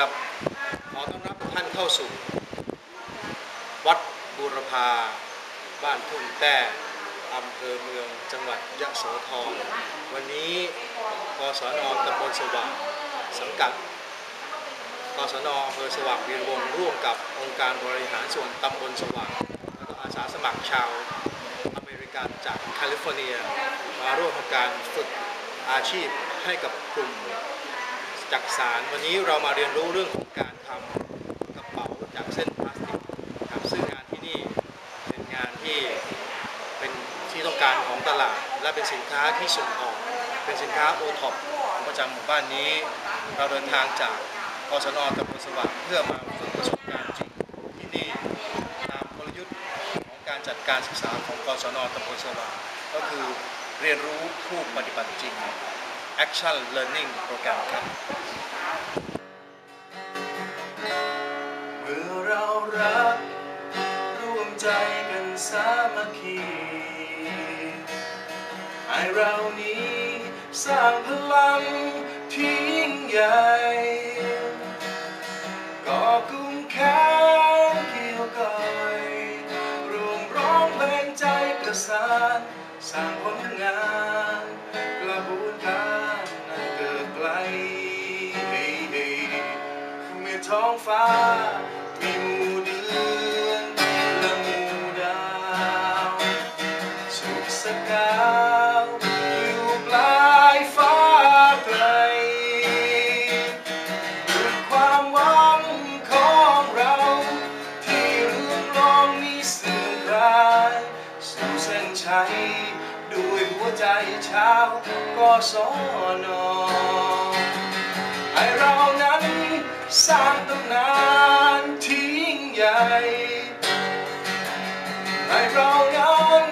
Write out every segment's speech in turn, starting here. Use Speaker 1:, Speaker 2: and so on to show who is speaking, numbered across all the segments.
Speaker 1: ครับ ขอต้อนรับท่านเข้าสู่ วัดบูรพา บ้านทุ่งแต้อำเภอเมืองจังหวัดยะโสธรวันนี้กศนตำบลสว่างสังกัดกศนอำเภอสว่างวีรวงร่วมกับองค์การบริหารส่วนตำบลสว่างแล้วก็อาสาสมัครชาวอเมริกันจากแคลิฟอร์เนีย มาร่วมทำการฝึกอาชีพให้กับกลุ่ม จักสารวันนี้เรามาเรียนรู้เรื่องของการทำกระเป๋าจากเส้นพลาสติกครับซึ่งงานที่นี่เป็นงานที่เป็นที่ต้องการของตลาด และเป็นสินค้าที่ส่งออก เป็นสินค้าโอท็อปประจำหมู่บ้านนี้ เราเดินทางจากกศนตำบลสว่างเพื่อมาฝึกประสบการณ์จริงที่นี่ตามกลยุทธ์ของการจัดการศึกษาของกศนตำบลสว่างก็คือเรียนรู้ผู้ปฏิบัติจริง Action Learning Program ครับ
Speaker 2: เมื่อเรารักร่วมใจกันสามัคคีให้เรานี้สร้างพลังที่ยิ่งใหญ่ก่อกลุ่มแขนเกี่ยวก่อยรวมร้องเพลงใจประสานสร้างผลงาน ท้องฟ้า มีหมู่เดือนและหมู่ดาวสุขสกาวอยู่ปลายฟ้าไกลด้วยความหวังของเรา ที่เรื่องรองมีสื่อคลายสู่เส้นชัยด้วยหัวใจชาวก็สอนอ สร้างตำนานที่ยิ่งใหญ่ให้เรานั้น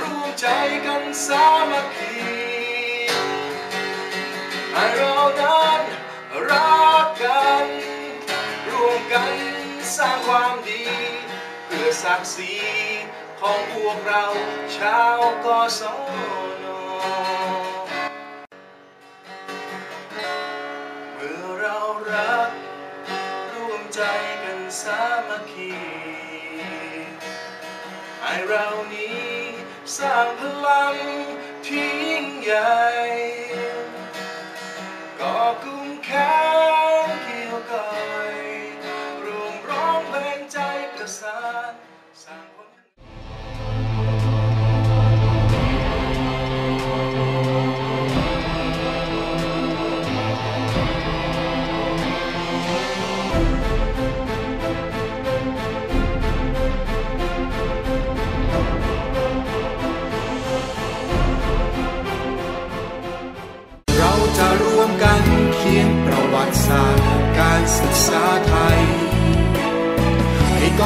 Speaker 2: ร่วมใจกันสามัคคีให้เรานั้นรักกันร่วมกันสร้างความดี เพื่อศักดิ์ศรีของพวกเราชาวกศนเสามัคคีให้เรานี้สร้างพลังที่ยิ่ง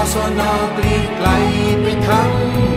Speaker 3: ไทยให้กศนเปลี่ยนไกลไปทั้ง